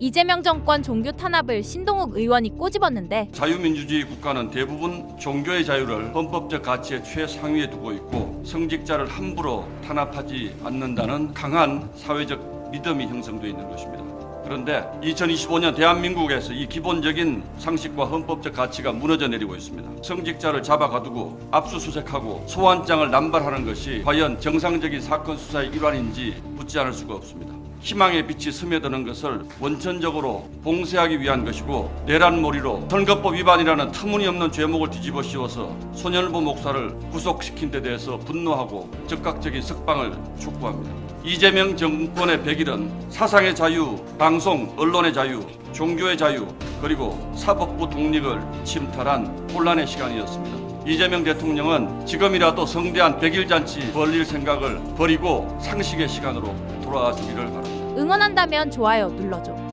이재명 정권 종교 탄압을 신동욱 의원이 꼬집었는데 자유민주주의 국가는 대부분 종교의 자유를 헌법적 가치의 최상위에 두고 있고 성직자를 함부로 탄압하지 않는다는 강한 사회적 믿음이 형성되어 있는 것입니다. 그런데 2025년 대한민국에서 이 기본적인 상식과 헌법적 가치가 무너져 내리고 있습니다. 성직자를 잡아가두고 압수수색하고 소환장을 남발하는 것이 과연 정상적인 사건 수사의 일환인지 묻지 않을 수가 없습니다. 희망의 빛이 스며드는 것을 원천적으로 봉쇄하기 위한 것이고 내란몰이로 선거법 위반이라는 터무니없는 죄목을 뒤집어 씌워서 손열보 목사를 구속시킨 데 대해서 분노하고 즉각적인 석방을 촉구합니다. 이재명 정권의 백일은 사상의 자유, 방송, 언론의 자유, 종교의 자유, 그리고 사법부 독립을 침탈한 혼란의 시간이었습니다. 이재명 대통령은 지금이라도 성대한 백일 잔치 벌릴 생각을 버리고 상식의 시간으로 돌아와 주기를 바랍니다. 응원한다면 좋아요 눌러줘.